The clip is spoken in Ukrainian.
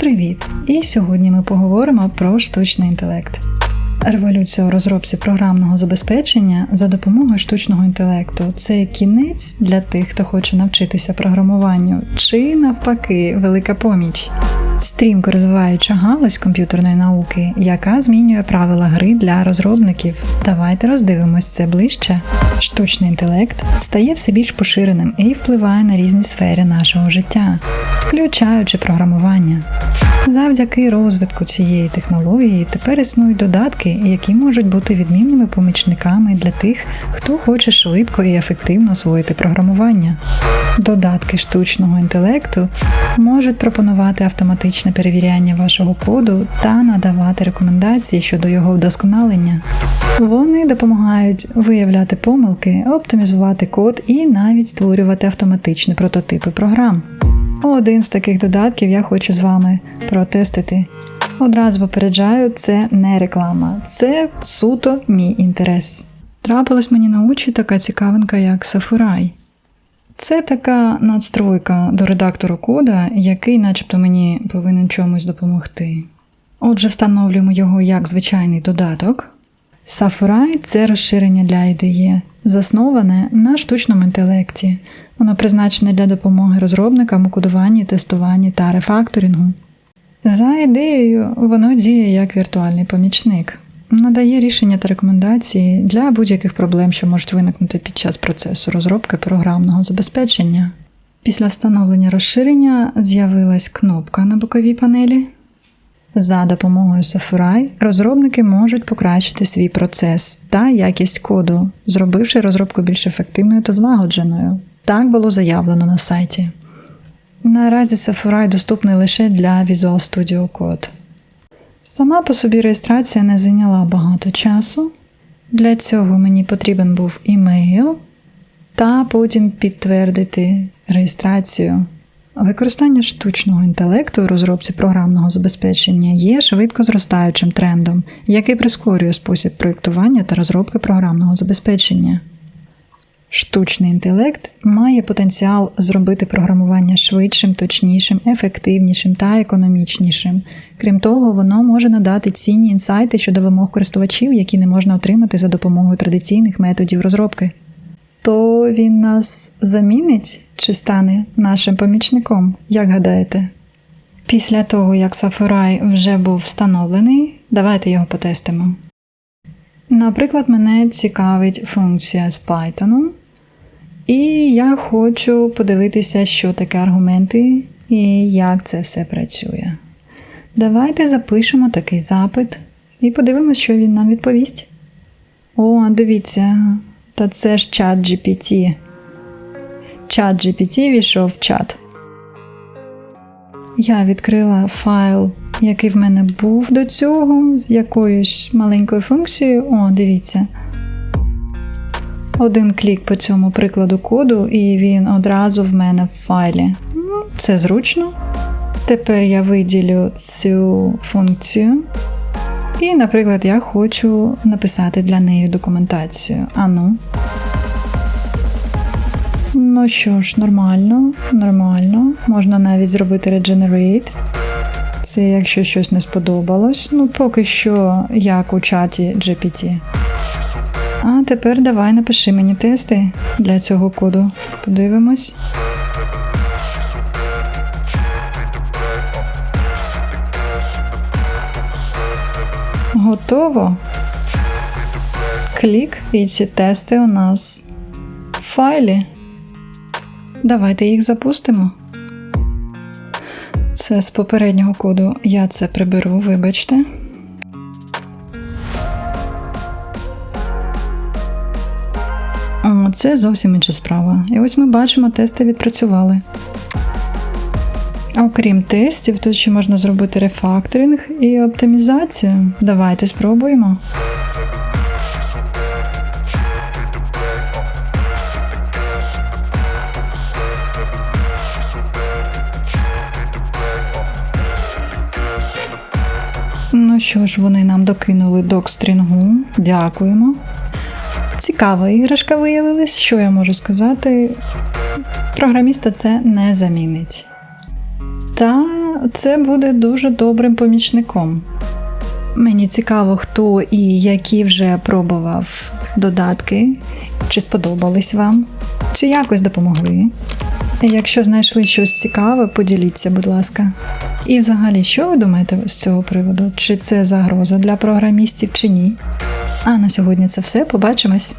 Привіт! І сьогодні ми поговоримо про штучний інтелект. Революція у розробці програмного забезпечення за допомогою штучного інтелекту це кінець для тих, хто хоче навчитися програмуванню, чи навпаки, велика поміч. Стрімко розвиваюча галузь комп'ютерної науки, яка змінює правила гри для розробників. Давайте роздивимось це ближче. Штучний інтелект стає все більш поширеним і впливає на різні сфери нашого життя, включаючи програмування. Завдяки розвитку цієї технології тепер існують додатки, які можуть бути відмінними помічниками для тих, хто хоче швидко і ефективно освоїти програмування. Додатки штучного інтелекту можуть пропонувати автоматичне перевіряння вашого коду та надавати рекомендації щодо його вдосконалення. Вони допомагають виявляти помилки, оптимізувати код і навіть створювати автоматичні прототипи програм. Один з таких додатків я хочу з вами протестити. Одразу попереджаю, це не реклама, це суто мій інтерес. Трапилась мені на очі така цікавинка, як Сафурай. Це така надстройка до редактору кода, який, начебто, мені повинен чомусь допомогти. Отже, встановлюємо його як звичайний додаток. Сафурай це розширення для IDE, засноване на штучному інтелекті. Воно призначене для допомоги розробникам у кодуванні, тестуванні та рефакторингу. За ідеєю, воно діє як віртуальний помічник, надає рішення та рекомендації для будь-яких проблем, що можуть виникнути під час процесу розробки програмного забезпечення. Після встановлення розширення з'явилась кнопка на боковій панелі. За допомогою Safari розробники можуть покращити свій процес та якість коду, зробивши розробку більш ефективною та злагодженою. Так було заявлено на сайті. Наразі Safari доступний лише для Visual Studio Code. Сама по собі реєстрація не зайняла багато часу. Для цього мені потрібен був імейл та потім підтвердити реєстрацію. Використання штучного інтелекту у розробці програмного забезпечення є швидко зростаючим трендом, який прискорює спосіб проєктування та розробки програмного забезпечення. Штучний інтелект має потенціал зробити програмування швидшим, точнішим, ефективнішим та економічнішим. Крім того, воно може надати цінні інсайти щодо вимог користувачів, які не можна отримати за допомогою традиційних методів розробки. То він нас замінить чи стане нашим помічником, як гадаєте? Після того, як Safari вже був встановлений, давайте його потестимо. Наприклад, мене цікавить функція з Python, і я хочу подивитися, що таке аргументи і як це все працює. Давайте запишемо такий запит і подивимося, що він нам відповість. О, дивіться, та це ж чат GPT. Чат GPT війшов в чат. Я відкрила файл, який в мене був до цього, з якоюсь маленькою функцією. О, дивіться. Один клік по цьому прикладу коду, і він одразу в мене в файлі. Ну, Це зручно. Тепер я виділю цю функцію. І, наприклад, я хочу написати для неї документацію. Ану. Ну що ж, нормально, нормально. Можна навіть зробити regenerate. Це якщо щось не сподобалось. Ну, поки що, як у чаті GPT. А тепер давай напиши мені тести для цього коду. Подивимось. Готово. Клік, і ці тести у нас в файлі. Давайте їх запустимо. Це з попереднього коду я це приберу, вибачте. Це зовсім інша справа. І ось ми бачимо, тести відпрацювали. Окрім тестів, тут ще можна зробити рефакторинг і оптимізацію. Давайте спробуємо. Ну що ж, вони нам докинули док-стрінгу. Дякуємо. Цікава іграшка виявилась. Що я можу сказати? Програміста це не замінить. Та це буде дуже добрим помічником. Мені цікаво, хто і які вже пробував додатки, чи сподобались вам, чи якось допомогли. Якщо знайшли щось цікаве, поділіться, будь ласка. І взагалі, що ви думаєте з цього приводу? Чи це загроза для програмістів, чи ні? А на сьогодні це все. Побачимось!